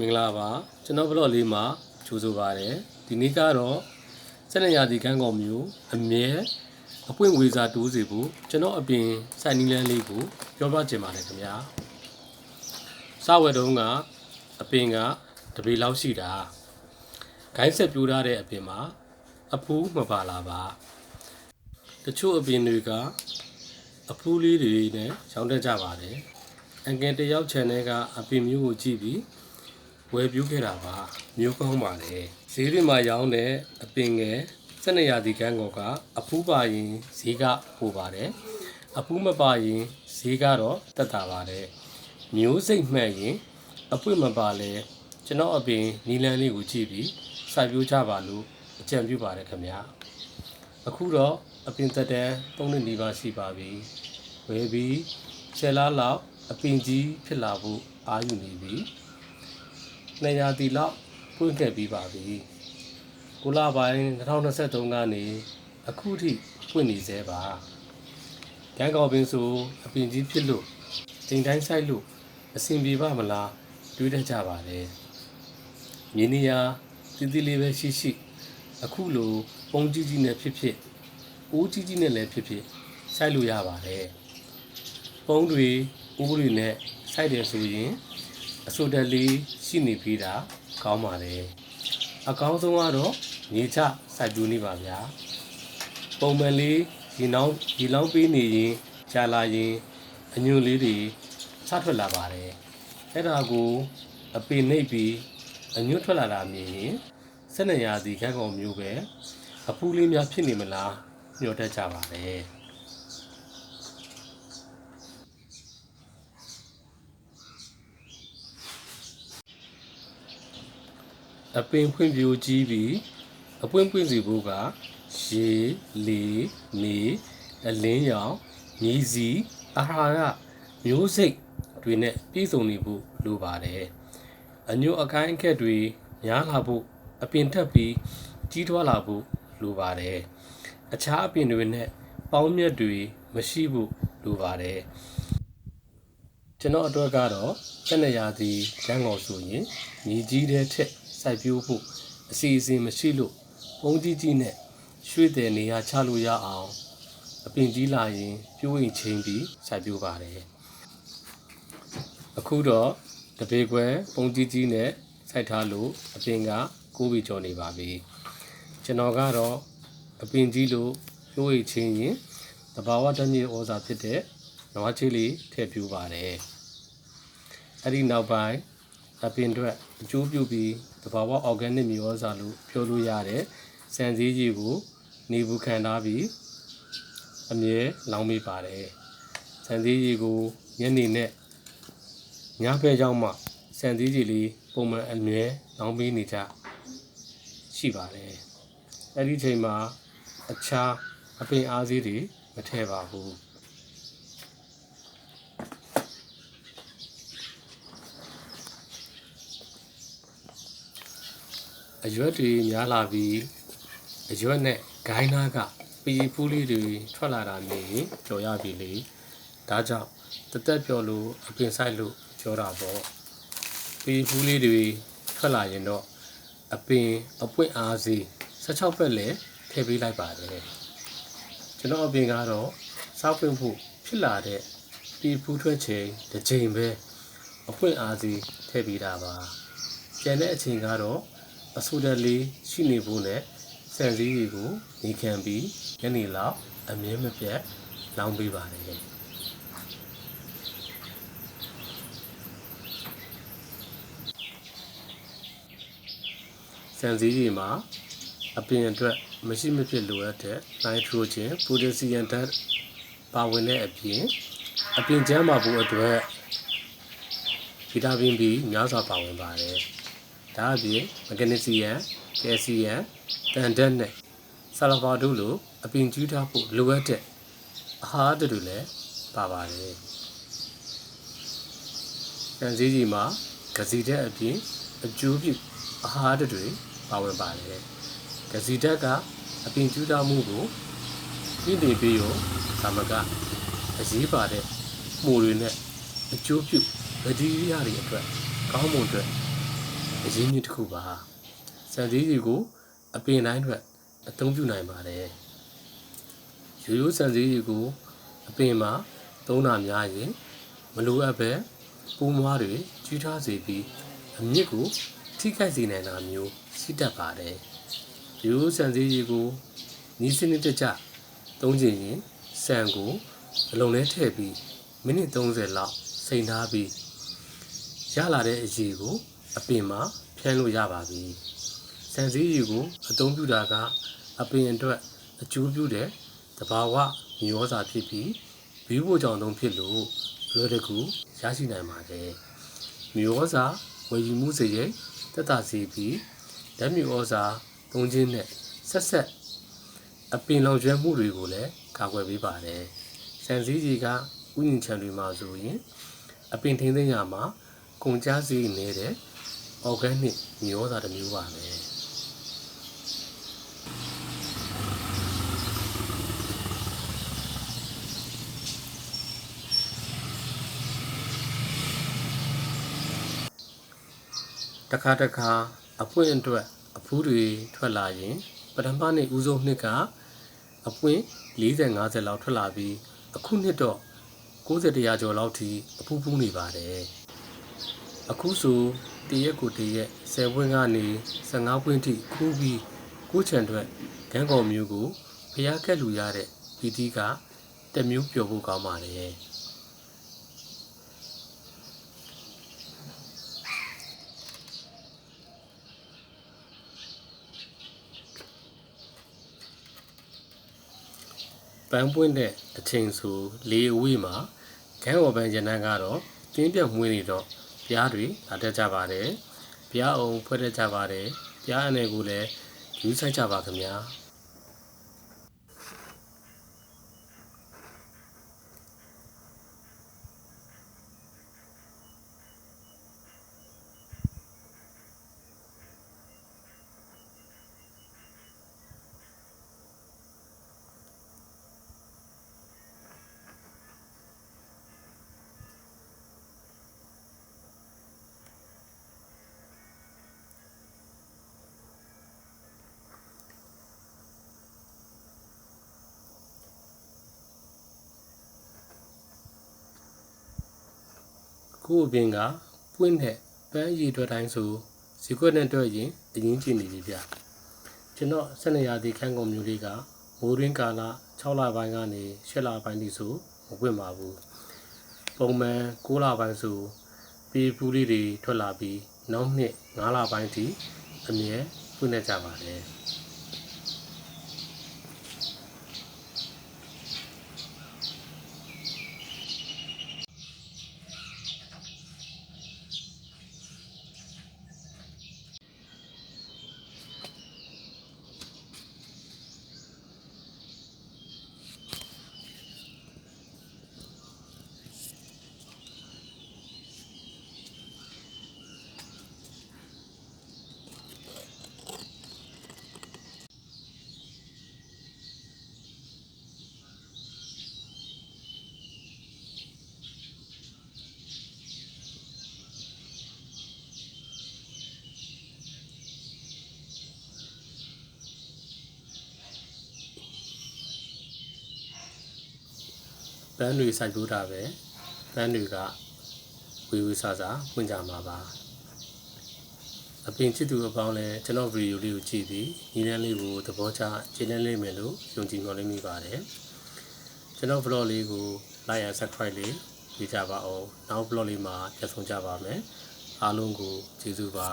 မင်္ဂလာပါကျွန်တော်ဘလော့လေးမှာကြိုဆိုပါရစေဒီနေ့ကတော့စက်နရာဒီကန်းကောင်မျိုးအမြဲအပွင့်ဝေစာတိုးစီဖို့ကျွန်တော်အပြင်စိုက်နီးလန်းလေးကိုပြောပြချင်ပါတယ်ခင်ဗျာစဝယ်တုံးကအပင်ကတပေလောက်ရှိတာဂိုင်းဆက်ပြိုးထားတဲ့အပင်မှာအဖူးမပါလာပါတချို့အပင်တွေကအဖူးလေးတွေနဲ့ရောင်းတတ်ကြပါတယ်အငယ်တယောက် channel ကအပင်မျိုးကိုကြည့်ပြီး ဝယ်ပြူးခဲ့တာပါမျိုးကောင်းပါလေဈေးတွေမှာရောင်းတဲ့အပင်ငယ်စက်နရာဒီကန်းကောကအဖူးပါရင်ဈေးကပိုပါတယ်အဖူးမပါရင်ဈေးကတော့တက်တာပါတယ်မျိုးစိတ်မှန်ရင်အပွင့်မပါလဲကျွန်တော်အပင်နီလန်းလေးကိုကြည့်ပြီးစိုက်ပျိုးကြပါလို့အကြံပြုပါတယ်ခင်ဗျာအခုတော့အပင်သက်တမ်း၃နှစ်နီးပါးရှိပါပြီဝယ်ပြီးဆယ်လားလောက်အပင်ကြီးဖြစ်လာဖို့အာရုံနေပြီ နေရာတီလောက်ဖွင့်ခဲ့ပြီးပါပြီ။ကိုလာပိုင်း2023ကနေအခုထိဖွင့်နေသေးပါ။ကံကောက်ပင်ဆိုအပင်ကြီးဖြစ်လို့ချိန်တိုင်းဆိုင်လို့အဆင်ပြေပါမလားတွေးတတ်ကြပါလေ။မြင်းနေရာတီးတီးလေးပဲရှိရှိအခုလိုပုံကြီးကြီးနဲ့ဖြစ်ဖြစ်အိုးကြီးကြီးနဲ့လည်းဖြစ်ဖြစ်ဆိုင်လို့ရပါတယ်။ပုံတွေဥပဒေနဲ့ဆိုင်တယ်ဆိုရင် အဆိုတက်လေးရှိနေပြီးတာကောင်းပါလေအကောင်းဆုံးကတော့ညီချစိုက်ပျိုးနေပါဗျာပုံမှန်လေးရေနောင်းရေလောင်းပေးနေရင်ကြာလာရင်အညွန့်လေးတွေစထွက်လာပါတယ်အဲ့ဒါကိုအပင်နှိပ်ပြီးအညွန့်ထွက်လာတာမြင်ရင်စက်နရာစီခက်ကောင်မျိုးပဲအပူလေးများဖြစ်နေမလားညှော်တတ်ကြပါတယ် အပင်ဖွံ့ဖြိုးကြီးပြီးအပွင့်ပွင့်စီဖို့ကရေလေနေအလင်းရောင်မြည်စီအာဟာရမျိုးစိတ်တွေနဲ့ပြည့်စုံနေဖို့လိုပါတယ်အညိုအကိုင်းအခက်တွေများလာဖို့အပင်ထပ်ပြီးကြီးထွားလာဖို့လိုပါတယ်အခြားအပင်တွေနဲ့ပေါင်းမြတ်တွေမရှိဖို့လိုပါတယ်ကျွန်တော်အတွက်ကတော့စက်နရာသီလမ်းကောင်ဆိုရင်ညီကြီးတဲ့ထက် စိုက်ပျိုးဖို့အစီအစဉ်မရှိလို့ပုံကြီးကြီးနဲ့ရွှေ့တဲ့နေရာချလို့ရအောင်အပင်ကြီးလာရင်ပြိုးရင်ချင်းပြီးစိုက်ပျိုးပါတယ်အခုတော့တပေခွဲပုံကြီးကြီးနဲ့စိုက်ထားလို့အပင်ကကိုးပြီးကျော်နေပါပြီကျွန်တော်ကတော့အပင်ကြီးလို့ပြိုးရင်ချင်းရင်တဘာဝတမြေဩဇာဖြစ်တဲ့နွားချေးလေးထည့်ပြူပါတယ်အဲ့ဒီနောက်ပိုင်း အပင်အတွက်အကျိုးပြုပြီးတဘာဝ organic မျိုးဩဇာလို့ပြောလို့ရတယ်စံစည်းကြီးကိုနေဘူးခံထားပြီးအမြဲလောင်းမိပါတယ်စံစည်းကြီးကိုညနေနဲ့ညဘက်ရောက်မှစံစည်းကြီးလေးပုံမှန်အမြဲလောင်းပေးနေကြရှိပါတယ်အဲ့ဒီချိန်မှာအခြားအပင်အားစည်းတွေမထည့်ပါဘူး အရွက်တွေများလာပြီးအရွက်နဲ့ဂိုင်းနာကပီဖူးလေးတွေထွက်လာတာမြင်ရင်ကြော်ရပြီလေဒါကြောင့်တသက်ပြောလို့အပြင်ဆိုင်လို့ကြောတာပေါ့ပီဖူးလေးတွေထွက်လာရင်တော့အပင်အပွင့်အားစီ16ဘက်လည်းထည့်ပေးလိုက်ပါတယ်ကျွန်တော်အပင်ကတော့စောက်ပွင့်ဖို့ဖြစ်လာတဲ့ပီဖူးထွက်ချိန်တစ်ချိန်ပဲအပွင့်အားစီထည့်ပေးတာပါကျန်တဲ့အချိန်ကတော့ အဆူတက်လေးရှိနေဖို့နဲ့စံစည်းတွေကိုနေခံပြီးညနေလောက်အမြဲမပြတ်လောင်းပေးပါတယ်စံစည်းတွေမှာအပင်အတွက်မရှိမဖြစ်လိုအပ်တဲ့နိုက်ထရိုဂျင်ပိုတက်ဆီယမ်ဓာတ်ပါဝင်တဲ့အပြင်အပင်ကျန်းမာဖို့အတွက်ဗီတာမင် B များစွာပါဝင်ပါတယ်။ ဒါအပြင်မဂနီဆီယမ်ကယ်ဆီယမ်တန်ဓာတ်နဲ့ဆာလဖာတို့လိုအပင်ကျူးထားဖို့လိုအပ်တဲ့အာဟာရတွေလည်းပါပါတယ်။တန်စည်းကြီးမှာဂစီဓာတ်အပြင်အကျိုးပြုအာဟာရတွေပါဝင်ပါတယ်။ဂစီဓာတ်ကအပင်ကျူးထားမှုကိုပြည့်တည်ပြီးရောသမကအရေးပါတဲ့မှုတွေနဲ့အကျိုးပြုဘက်တီးရီးယားတွေအတွက်ကောင်းမွန်အတွက် အရင်းမြစ်တစ်ခုပါစံစည်းစီကိုအပင်တိုင်းအတွက်အသုံးပြုနိုင်ပါတယ်ရိုးရိုးစံစည်းစီကိုအပင်မှာသုံးတာများရင်မလိုအပ်ပဲပိုးမွားတွေကြီးထွားစေပြီးအမြင့်ကိုထိခိုက်စေနိုင်တာမျိုးရှိတတ်ပါတယ်ရိုးရိုးစံစည်းစီကိုနီးစနစ်တကျသုံးကြည့်ရင်ဆန်ကိုအလုံးထဲထည့်ပြီးမိနစ်30လောက်စိန်ထားပြီးရလာတဲ့အရည်ကို အပင်မှာဖြန်းလို့ရပါပြီ။စံစည်းရည်ကိုအသုံးပြုတာကအပင်အတွက်အကျိုးပြုတဲ့တဘာဝမျိုးစာဖြစ်ပြီးဘီးဖို့ကြောင့်သုံးဖြစ်လို့လွယ်တကူရရှိနိုင်ပါတယ်။မျိုးစာဝယ်ယူမှုစရိတ်တက်တာစီပြီးဓာတ်မျိုးစာသုံးခြင်းနဲ့ဆက်ဆက်အပင်လောင်ကျွမ်းမှုတွေကိုလည်းကာကွယ်ပေးပါတယ်။စံစည်းကြီးကဥယျာဉ်ခြံတွေမှာဆိုရင်အပင်ထိန်းသိမ်းရမှာကုန်ကြစည်နေတဲ့ organic မျိုးသားတစ်မျိုးပါပဲတခါတခါအပွင့်အတွက်အဖူးတွေထွက်လာရင်ပထမနှစ်ဦးဆုံးနှစ်ကအပွင့်40 50လောက်ထွက်လာပြီးအခုနှစ်တော့90တရာကျော်လောက်ထိအဖူးဖူးနေပါတယ် အခုဆိုတရက်ကိုတရက်10ပွင့်ကနေ15ပွင့်ထိခူးပြီးကိုချန်အတွက်ဂန်းကော်မျိုးကိုဖျားကက်လူရတဲ့ပီတီကတစ်မျိုးပျော်ဖို့ကောင်းပါတယ်ပန်းပွင့်တဲ့အချိန်ဆိုလေအဝေးမှာခန်းော်ပန်းရနန်းကတော့တင်းပြတ်မွေးနေတော့ ပြားတွေလာတတ်ကြပါတယ်ပြားအောင်ဖွဲ့တတ်ကြပါတယ်ပြားအနေကိုလည်းယူဆိုင်ကြပါခင်ဗျာ ကို့အပြင်ကပွင့်တဲ့ပန်းရည်ထွက်တိုင်းဆိုဇီကွက်နဲ့တွေ့ရင်အရင်ကြည့်နေပြီဗျကျွန်တော်ဆက်နေရသည့်ခန်းကုန်မျိုးလေးကမိုးရင်းကာလ6လပိုင်းကနေ8လပိုင်းထိဆိုမပွင့်ပါဘူးပုံမှန်9လပိုင်းဆိုပေပူးလေးတွေထွက်လာပြီးနောက်နှစ်9လပိုင်းထိအမြဲပွင့်နေကြပါတယ် ပန်းတွေစိုက်ပျိုးတာပဲပန်းတွေကဝေဝေဆာဆာပွင့်ကြမှာပါအပင်ချစ်သူအပေါင်းလည်းကျွန်တော်ဗီဒီယိုလေးကိုကြည့်ပြီးညီလန်းလေးကိုသဘောကျကျေနပ်လိမ့်မယ်လို့ယုံကြည်မျှော်လင့်မိပါတယ်ကျွန်တော် vlog လေးကို like and subscribe လေးပေးကြပါအောင်နောက် vlog လေးမှာပြန်ဆောင်ကြပါမယ်အားလုံးကိုကျေးဇူးပါ